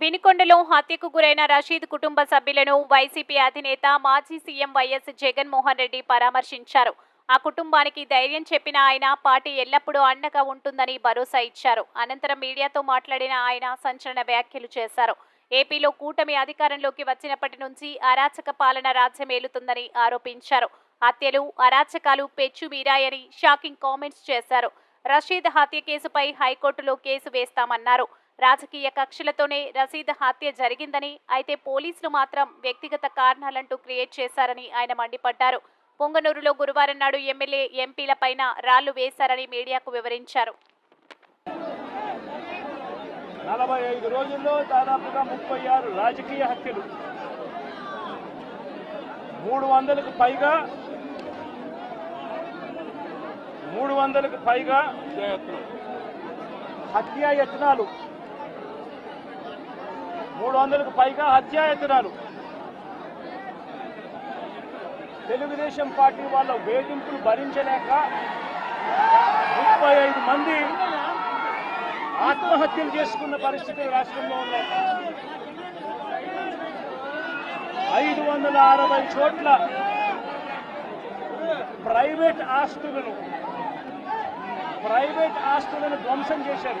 వినికొండలో హత్యకు గురైన రషీద్ కుటుంబ సభ్యులను వైసీపీ అధినేత మాజీ సీఎం వైఎస్ జగన్మోహన్ రెడ్డి పరామర్శించారు. ఆ కుటుంబానికి ధైర్యం చెప్పిన ఆయన పార్టీ ఎల్లప్పుడూ అండగా ఉంటుందని భరోసా ఇచ్చారు. అనంతరం మీడియాతో మాట్లాడిన ఆయన సంచలన వ్యాఖ్యలు చేశారు. ఏపీలో కూటమి అధికారంలోకి వచ్చినప్పటి నుంచి అరాచక పాలన రాజ్యమేలుతుందని ఆరోపించారు. హత్యలు అరాచకాలు పెచ్చు మీరాయని షాకింగ్ కామెంట్స్ చేశారు. రషీద్ హత్య కేసుపై హైకోర్టులో కేసు వేస్తామన్నారు. రాజకీయ కక్షలతోనే రషీద్ హత్య జరిగిందని అయితే పోలీసులు మాత్రం వ్యక్తిగత కారణాలంటూ క్రియేట్ చేశారని ఆయన మండిపడ్డారు. పొంగనూరులో గురువారం నాడు ఎమ్మెల్యే ఎంపీలపైన రాళ్ళు వేశారని మీడియాకు వివరించారు. నలభై ఐదు రోజుల్లో దాదాపుగా ముప్పై ఆరు రాజకీయ హత్యలు. మూడు వందలకు పైగా మూడు వందలకు పైగా హత్యాయత్నాలు మూడు వందలకు పైగా హత్యాయత్నాలు తెలుగుదేశం పార్టీ వాళ్ళ వేధింపులు భరించలేక ముప్పై ఐదు మంది ఆత్మహత్యలు చేసుకున్న పరిస్థితులు రాష్ట్రంలో ఉన్నాయి ఐదు వందల అరవై చోట్ల ప్రైవేట్ ఆస్తులను ప్రైవేట్ ఆస్తులను ధ్వంసం చేశారు.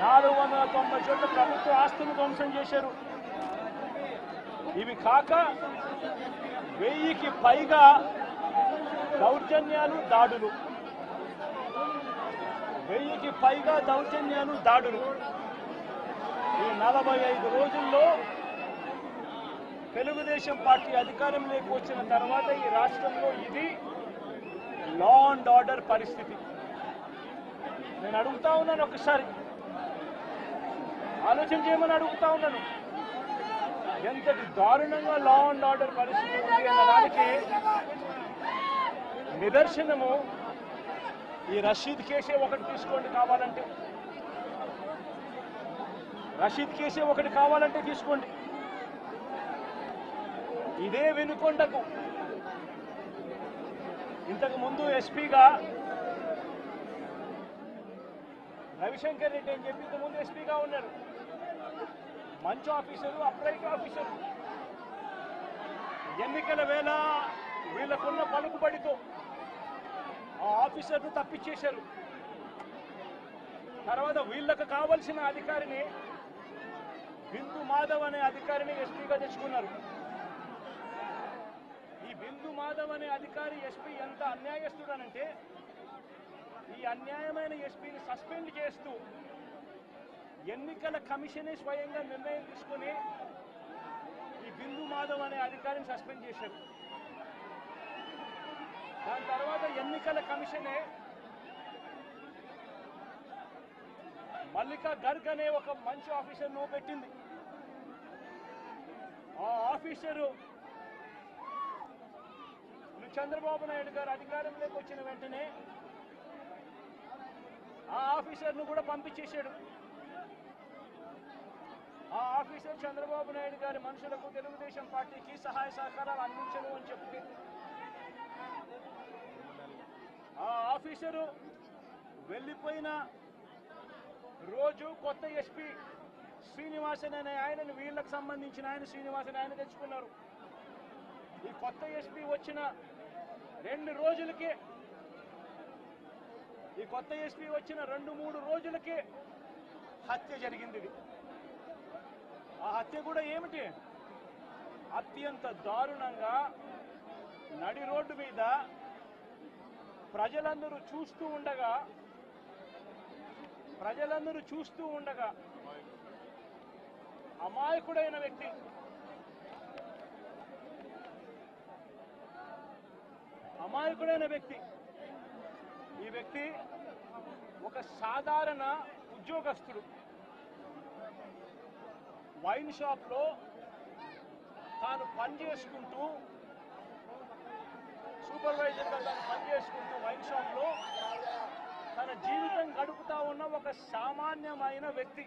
నాలుగు వందల తొంభై చోట్ల ప్రభుత్వ ఆస్తులు ధ్వంసం చేశారు. ఇవి కాక వెయ్యికి పైగా దౌర్జన్యాలు దాడులు. వెయ్యికి పైగా దౌర్జన్యాలు దాడులు. ఈ నలభై ఐదు రోజుల్లో తెలుగుదేశం పార్టీ అధికారంలోకి వచ్చిన తర్వాత ఈ రాష్ట్రంలో ఇది లా అండ్ ఆర్డర్ పరిస్థితి. నేను అడుగుతా ఉన్నాను ఒకసారి. ఆలోచన చేయమని అడుగుతా ఉన్నాను. ఎంతటి దారుణంగా లా అండ్ ఆర్డర్ పరిస్థితి ఉంది అన్న నిదర్శనము ఈ రషీద్ కేసే ఒకటి తీసుకోండి కావాలంటే. రషీద్ కేసే ఒకటి కావాలంటే తీసుకోండి. ఇదే వెనుకొండకు. ఇంతకు ముందు ఎస్పీగా రవిశంకర్ రెడ్డి అని చెప్పి ఇంతకు ముందు ఎస్పీగా ఉన్నారు. మంచి ఆఫీసరు అప్రైట్ ఆఫీసరు. ఎన్నికల వేళ వీళ్ళకున్న పలుకుబడితో ఆ ఆఫీసర్ను తప్పించేశారు. తర్వాత వీళ్ళకు కావలసిన అధికారిని బిందు మాధవ్ అనే అధికారిని ఎస్పీగా తెచ్చుకున్నారు. ఈ బిందు మాధవ్ అనే అధికారి ఎస్పీ ఎంత అన్యాయస్తుడనంటే ఈ అన్యాయమైన ఎస్పీని సస్పెండ్ చేస్తూ ఎన్నికల కమిషనే స్వయంగా నిర్ణయం తీసుకుని ఈ బిందు మాధవ్ అనే అధికారిని సస్పెండ్ చేశారు. దాని తర్వాత ఎన్నికల కమిషనే మల్లికా గర్గ్ అనే ఒక మంచి ఆఫీసర్ను పెట్టింది. ఆ ఆఫీసరు చంద్రబాబు నాయుడు గారు అధికారంలోకి వచ్చిన వెంటనే ఆ ఆఫీసర్ను కూడా పంపించేశాడు. ఆ ఆఫీసర్ చంద్రబాబు నాయుడు గారి మనుషులకు తెలుగుదేశం పార్టీకి సహాయ సహకారాలు అందించను అని చెప్పి ఆ ఆఫీసరు వెళ్ళిపోయిన రోజు కొత్త ఎస్పీ శ్రీనివాసన్ అనే ఆయనను వీళ్ళకు సంబంధించిన ఆయన శ్రీనివాసన్ ఆయన తెచ్చుకున్నారు. ఈ కొత్త ఎస్పీ వచ్చిన రెండు రోజులకే ఈ కొత్త ఎస్పీ వచ్చిన రెండు మూడు రోజులకే హత్య జరిగింది ఇది. ఆ హత్య కూడా ఏమిటి? అత్యంత దారుణంగా నడి రోడ్డు మీద ప్రజలందరూ చూస్తూ ఉండగా ప్రజలందరూ చూస్తూ ఉండగా అమాయకుడైన వ్యక్తి అమాయకుడైన వ్యక్తి ఈ వ్యక్తి ఒక సాధారణ ఉద్యోగస్తుడు. వైన్ షాప్లో తాను పని చేసుకుంటూ సూపర్వైజర్గా తాను పని చేసుకుంటూ వైన్ షాప్లో తన జీవితం గడుపుతా ఉన్న ఒక సామాన్యమైన వ్యక్తి.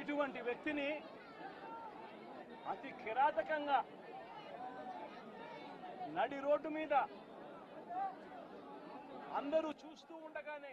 ఇటువంటి వ్యక్తిని అతి కిరాతకంగా నడి రోడ్డు మీద అందరూ చూస్తూ ఉండగానే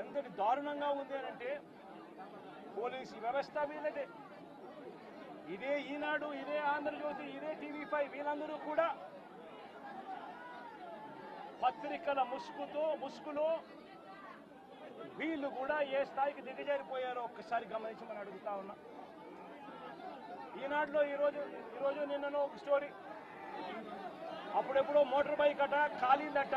ఎంతటి దారుణంగా ఉంది అని అంటే పోలీసు వ్యవస్థ వీళ్ళదే. ఇదే ఈనాడు ఇదే ఆంధ్రజ్యోతి ఇదే టీవీ ఫైవ్ వీళ్ళందరూ కూడా పత్రికల ముసుగుతో ముసుగులో వీళ్ళు కూడా ఏ స్థాయికి దిగజారిపోయారో ఒక్కసారి గమనించమని అడుగుతా ఉన్నా. ఈనాడులో ఈరోజు ఈరోజు నిన్నను ఒక స్టోరీ. అప్పుడెప్పుడో మోటార్ బైక్ అట ఖాళీలట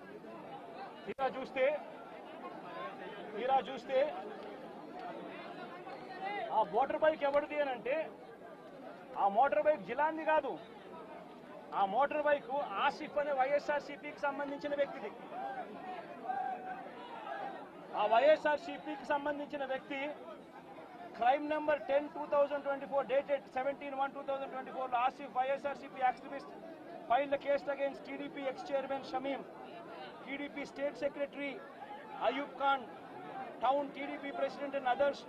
తీరా చూస్తే తీరా చూస్తే ఆ మోటార్ బైక్ ఎవరిది అని అంటే ఆ మోటార్ బైక్ జిలాంది కాదు. ఆ మోటార్ బైక్ ఆసిఫ్ అనే వైఎస్ఆర్సీపీకి సంబంధించిన వ్యక్తిది. ఆ వైఎస్ఆర్సీపీకి సంబంధించిన వ్యక్తి crime number ten two thousand twenty four dated seventeen one two thousand twenty ఫోర్లో Asif YSRCP activist file case case TDP ex chairman Shamim. TDP State Secretary Ayub Khan, town TDP president and others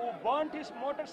who burnt his motorcycle.